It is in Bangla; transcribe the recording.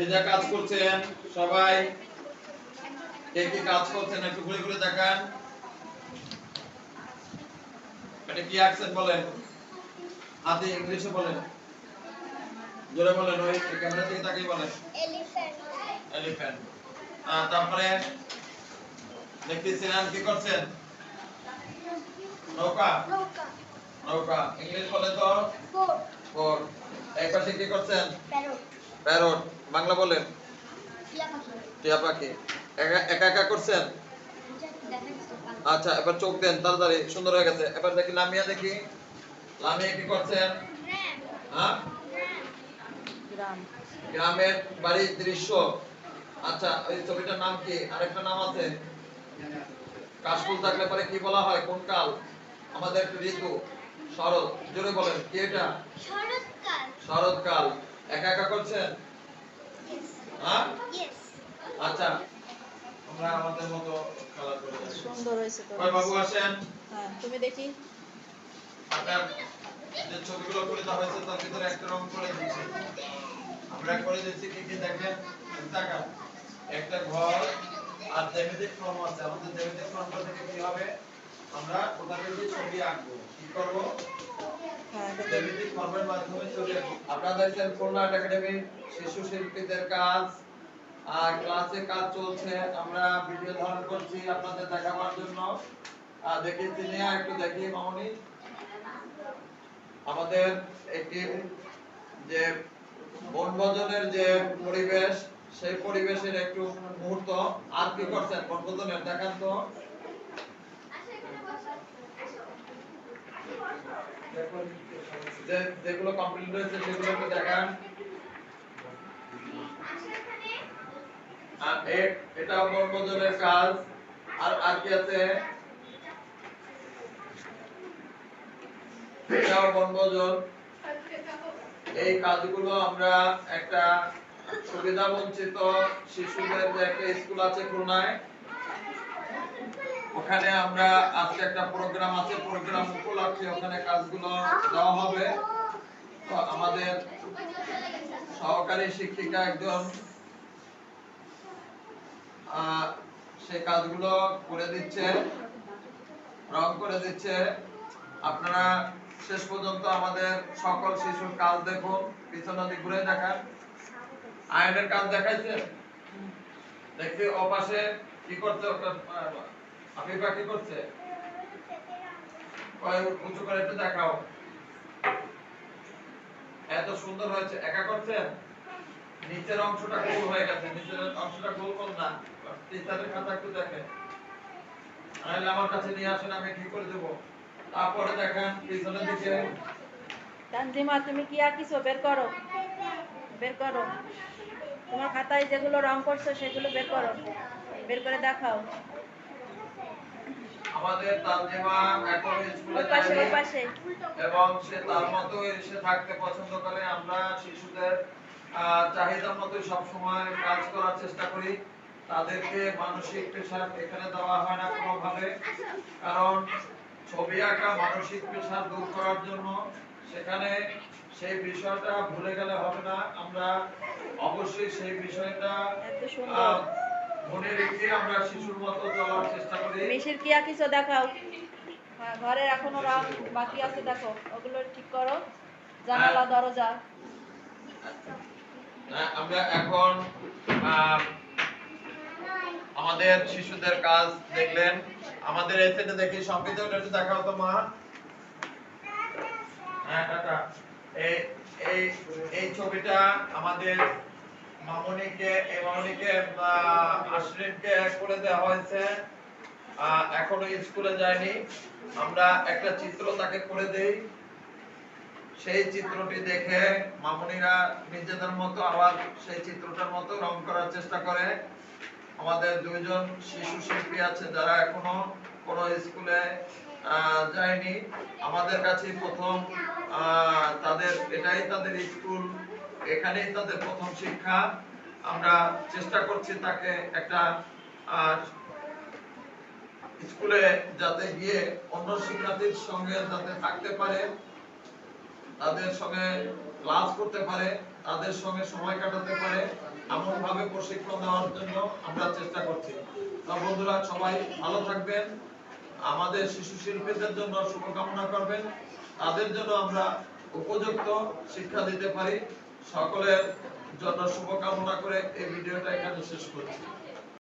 যে যা কাজ করছেন সবাই কে কি কাজ করছেন একটু ঘুরে ঘুরে দেখান। এটা কি আঁকছেন বলেন? হাতে ইংলিশে বলেন। জোরে বলেন ওই ক্যামেরা থেকে তাকিয়ে বলেন। Elephant, এলিফ্যান্ট তারপরে দেখতেছিলেন কি করছেন? নৌকা? নৌকা। ইংলিশ বলে তো? Boat, ফোর এই পাশে কি করছেন? প্যারট বাংলা বলেন। টিয়া পাখি, একা একা একা করছেন? আচ্ছা এবার চোখ দেন তাড়াতাড়ি সুন্দর হয়ে গেছে। এবার দেখি লামিয়া দেখি। লামিয়া কি করছেন? হ্যাঁ? গ্রামের বাড়ির দৃশ্য। আচ্ছা ওই ছবিটার নাম কি? আরেকটা নাম আছে? কাশফুল থাকলে পরে কি বলা হয়? কোন কাল? আমাদের ঋতু। শরৎ। জোরে বলেন কি এটা? শরৎকাল, শরৎকাল। একা একা করছেন? হ্যাঁ? আচ্ছা আমরা আমাদের মতো খেলা করে যাচ্ছি। সুন্দর হয়েছে তো। কয় বাবু আসেন? হ্যাঁ তুমি দেখি। আপনার যে ছবিগুলো করে দেওয়া হয়েছে তার ভিতরে একটা রং করে দিচ্ছি আমরা করে দিয়েছি কি কি দেখেন? দেখান একটা ঘর আর জ্যামিতিক ফর্ম আছে। আমাদের জ্যামিতিক ফর্মটা থেকে কি হবে? আমরা ওটা থেকে ছবি আঁকবো। কি করব। জ্যামিতিক ফর্মের মাধ্যমে ছবি আঁকবো। আপনারা দেখছেন খুলনা একাডেমি শিশু শিল্পীদের কাজ আর ক্লাসে কাজ চলছে। আমরা ভিডিও ধারণ করছি আপনাদের দেখাবার জন্য। আর দেখি তিনি একটু দেখি মামনি। আমাদের একটি যে বনভোজনের যে পরিবেশ সেই পরিবেশের একটু মুহূর্ত। আর কি করছেন? বনভোজনের দেখান তো। যে- যেগুলো কমপ্লিট হয়েছে সেগুলো একটু দেখান। আর এ- এটাও বনভোজনের কাজ আর আর কি আছে। এটাও বনভোজন এই কাজগুলো আমরা একটা সুবিধা বঞ্চিত শিশুদের যে একটা স্কুল আছে খুলনায় ওখানে আমরা আজকে একটা প্রোগ্রাম আছে প্রোগ্রাম উপলক্ষে ওখানে কাজগুলো দেওয়া হবে। তো আমাদের সহকারী শিক্ষিকা একজন সেই কাজগুলো করে দিচ্ছে, রং করে দিচ্ছে। আপনারা শেষ পর্যন্ত আমাদের সকল শিশুর কাজ দেখুন পিছনে দিক ঘুরে দেখান। আয়নের কাজ দেখাইছে? দেখি অপাশে কি করতে আফিফা কি করছে? উঁচু করে একটু দেখাও। এত সুন্দর হয়েছে। একা করছেন? নিচের অংশটা গোল হয়ে গেছে। নিচের অংশটা গোল গোল না। টিচারের খাতা একটু দেখেন। নাহলে আমার কাছে নিয়ে আসেন, আমি ঠিক করে দেবো? তারপরে দেখেন, পিছনের দিকে। তানজিমা, তুমি কি আঁকিছো বের করো? বের করো। তোমার খাতায় যেগুলো রং করছ, সেগুলো বের করো। বের করে দেখাও। আমাদের তালজিমা এখন স্কুলে পাশে এবং সে তার মতো সে থাকতে পছন্দ করে। আমরা শিশুদের চাহিদা মতো সব সময় কাজ করার চেষ্টা করি। তাদেরকে মানসিক প্রেশার এখানে দেওয়া হয় না কোনোভাবে। কারণ ছবি আঁকা মানসিক প্রেশার দূর করার জন্য সেখানে সেই বিষয়টা ভুলে গেলে হবে না। আমরা অবশ্যই সেই বিষয়টা মনে রেখে আমরা শিশুর মতো চলার চেষ্টা করি। মিশির কি আঁকিছো দেখাও? হ্যাঁ ঘরে এখনও রং বাকি আছে দেখো ওগুলো ঠিক করো। জানালা দরজা। হ্যাঁ, আমরা এখন আমাদের শিশুদের কাজ দেখলেন। আমাদের এই দেখি সম্প্রীতি ওটা একটু দেখাও তো মা। হ্যাঁ টাটা। এই এই এই ছবিটা আমাদের মামনিকে এই মামনিকে আশরিনকে করে দেওয়া হয়েছে। এখনও স্কুলে যায়নি। আমরা একটা চিত্র তাকে করে দেই। সেই চিত্রটি দেখে মামুনিরা নিজেদের মতো আবার সেই চিত্রটার মতো রং করার চেষ্টা করে। আমাদের দুইজন শিশু শিল্পী আছে যারা এখনও কোনো স্কুলে যায়নি। আমাদের কাছে প্রথম তাদের, এটাই তাদের স্কুল এখানেই তাদের প্রথম শিক্ষা। আমরা চেষ্টা করছি তাকে একটা স্কুলে যাতে গিয়ে অন্য শিক্ষার্থীর সঙ্গে যাতে থাকতে পারে, তাদের সঙ্গে ক্লাস করতে পারে, তাদের সঙ্গে সময় কাটাতে পারে এমন ভাবে প্রশিক্ষণ দেওয়ার জন্য আমরা চেষ্টা করছি। তো বন্ধুরা, সবাই ভালো থাকবেন, আমাদের শিশু শিল্পীদের জন্য শুভকামনা করবেন, তাদের জন্য আমরা উপযুক্ত শিক্ষা দিতে পারি। সকলের জন্য শুভকামনা করে এই ভিডিওটা এখানে শেষ করছি।